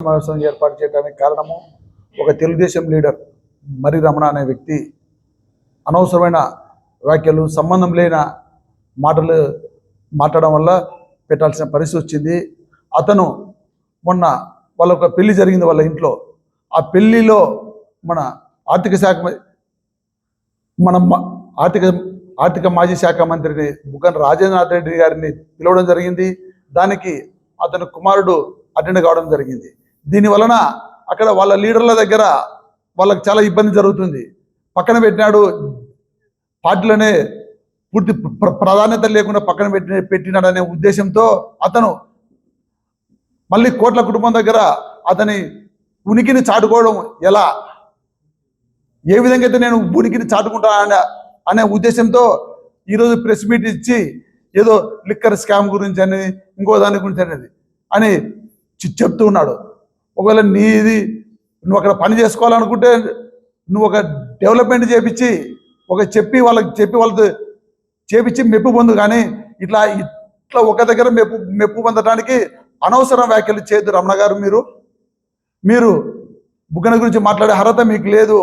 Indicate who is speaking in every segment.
Speaker 1: సమావేశం ఏర్పాటు చేయడానికి కారణము ఒక తెలుగుదేశం లీడర్ మరి రమణ అనే వ్యక్తి. అనవసరమైన వ్యాఖ్యలు సంబంధం లేని మాటలు మాట్లాడడం వల్ల పెట్టాల్సిన పరిస్థితి వచ్చింది. అతను మొన్న వాళ్ళ ఒక పెళ్ళి జరిగింది వాళ్ళ ఇంట్లో. ఆ పెళ్ళిలో మన ఆర్థిక శాఖ మన ఆర్థిక ఆర్థిక మాజీ శాఖ మంత్రిని బుగ్గన రాజేంద్రనాథ్ రెడ్డి గారిని పిలవడం జరిగింది. దానికి అతని కుమారుడు అటెండ్ కావడం జరిగింది. దీని వలన అక్కడ వాళ్ళ లీడర్ల దగ్గర వాళ్ళకి చాలా ఇబ్బంది జరుగుతుంది. పక్కన పెట్టినాడు పార్టీలోనే పూర్తి ప్ర- ప్రాధాన్యత లేకుండా పక్కన పెట్టి పెట్టినాడనే ఉద్దేశంతో అతను మళ్ళీ కోట్ల కుటుంబం దగ్గర అతని ఉనికిని చాటుకోవడం ఎలా? ఏ విధంగా అయితే నేను ఉనికిని చాటుకుంటా అనే అనే ఉద్దేశంతో ఈరోజు ప్రెస్ మీట్ ఇచ్చి ఏదో లిక్కర్ స్కామ్ గురించి అని ఇంకో దాని గురించి అనేది అని చెప్తూ ఉన్నాడు. ఒకవేళ నీది నువ్వు అక్కడ పని చేసుకోవాలనుకుంటే నువ్వు ఒక డెవలప్మెంట్ చేపించి ఒక చెప్పి వాళ్ళకి చెప్పి వాళ్ళతో చేపించి మెప్పు పొందు కానీ ఇట్లా ఇట్లా ఒక దగ్గర మెప్పు మెప్పు పొందడానికి అనవసరం వ్యాఖ్యలు చేయొద్దు రమణ గారు మీరు. మీరు బుగ్గన గురించి మాట్లాడే అర్హత మీకు లేదు.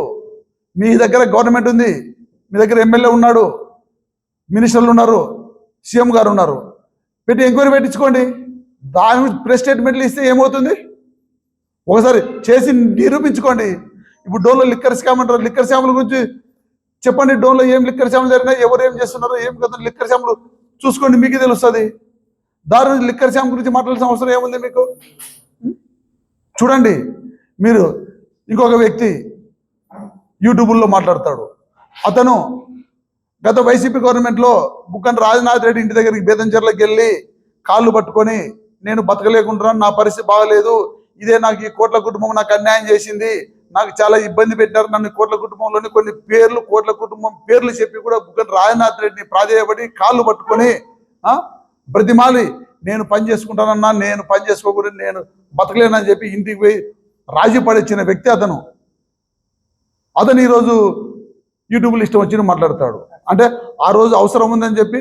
Speaker 1: మీ దగ్గర గవర్నమెంట్ ఉంది మీ దగ్గర ఎమ్మెల్యే ఉన్నాడు మినిస్టర్లు ఉన్నారు సీఎం గారు ఉన్నారు. పెట్టి ఎంక్వైరీ పెట్టించుకోండి. దాని ప్రెస్ స్టేట్మెంట్లు ఇస్తే ఏమవుతుంది? ఒకసారి చేసి నిరూపించుకోండి. ఇప్పుడు డోన్లో లిక్కర్ స్కామ్ అంటారు. లిక్కర్ స్కాముల గురించి చెప్పండి. డోన్లో ఏం లిక్కర్ స్కాములు జరిగినాయి? ఎవరు ఏం చేస్తున్నారో? ఏం కదా. లిక్కర్ స్కాములు చూసుకోండి. మీకే తెలుస్తుంది. దాని లిక్కర్ స్కామ్ గురించి మాట్లాడాల్సిన అవసరం ఏముంది మీకు? చూడండి. మీరు ఇంకొక వ్యక్తి యూట్యూబ్లో మాట్లాడతాడు. అతను గత వైసీపీ గవర్నమెంట్లో బుక్కన్ రాజనాథ్ రెడ్డి ఇంటి దగ్గరికి బేదంచెర్లకు వెళ్ళి కాళ్ళు పట్టుకొని నేను బతకలేకుంటున్నాను. నా పరిస్థితి బాగలేదు. ఇదే నాకు ఈ కోట్ల కుటుంబం నాకు అన్యాయం చేసింది. నాకు చాలా ఇబ్బంది పెట్టారు. నన్ను కోట్ల కుటుంబంలోని కొన్ని పేర్లు కోట్ల కుటుంబం పేర్లు చెప్పి కూడా బుక్కన్ రాజనాథ్ రెడ్డిని ప్రాధేయపడి కాళ్ళు పట్టుకొని బ్రతిమాలి. నేను పని చేసుకుంటానన్నా నేను పని చేసుకోకూడదు నేను బతకలేనని చెప్పి ఇంటికి పోయి రాజీ పడిచ్చిన వ్యక్తి అతను. అతను ఈరోజు యూట్యూబ్లో ఇష్టం వచ్చి మాట్లాడతాడు. అంటే ఆ రోజు అవసరం ఉందని చెప్పి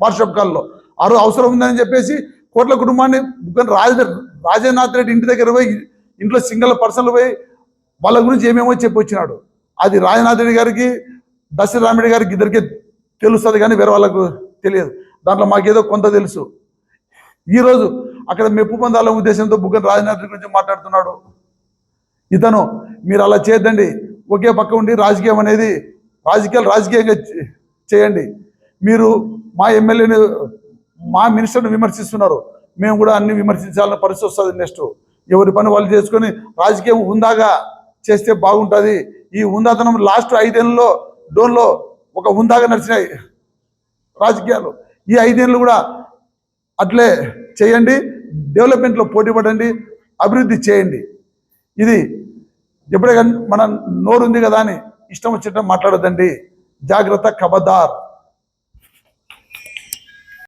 Speaker 1: వాట్సాప్ కాల్లో. ఆ రోజు అవసరం ఉందని చెప్పేసి కోట్ల కుటుంబాన్ని బుగ్గన రాజ రాజేనాథ్ రెడ్డి ఇంటి దగ్గర పోయి ఇంట్లో సింగిల్ పర్సన్లు పోయి వాళ్ళ గురించి ఏమేమో చెప్పి వచ్చినాడు. అది రాజనాథ్ రెడ్డి గారికి దశరథ రామిరెడ్డి గారికి ఇద్దరికి తెలుస్తుంది కానీ వేరే వాళ్ళకు తెలియదు. దాంట్లో మాకేదో కొంత తెలుసు. ఈరోజు అక్కడ మెప్పు పొందాలనే ఉద్దేశంతో బుగ్గన రాజనాథ్ రెడ్డి గురించి మాట్లాడుతున్నాడు. ఇతను మీరు అలా చేయొద్దండి. ఒకే పక్క ఉండి రాజకీయం అనేది రాజకీయాలు రాజకీయంగా చే- చేయండి. మీరు మా ఎమ్మెల్యేని మా మినిస్టర్ని విమర్శిస్తున్నారు. మేము కూడా అన్ని విమర్శించాలన్న పరిస్థితి వస్తుంది నెక్స్ట్ ఎవరి పని వాళ్ళు చేసుకొని రాజకీయం హుందాగా చేస్తే బాగుంటుంది. ఈ హుందాతనం లాస్ట్ ఐదేళ్ళలో డోన్లో ఒక హుందాగా నడిచినాయి రాజకీయాలు. ఈ ఐదేళ్ళు కూడా అట్లే చేయండి డెవలప్మెంట్లో పోటీ పడండి అభివృద్ధి చేయండి. ఇది ఎప్పుడే మన నోరు ఉంది కదా అని ఇష్టం వచ్చినట్టు మాట్లాడొద్దండి. జాగ్రత్త కబదార్.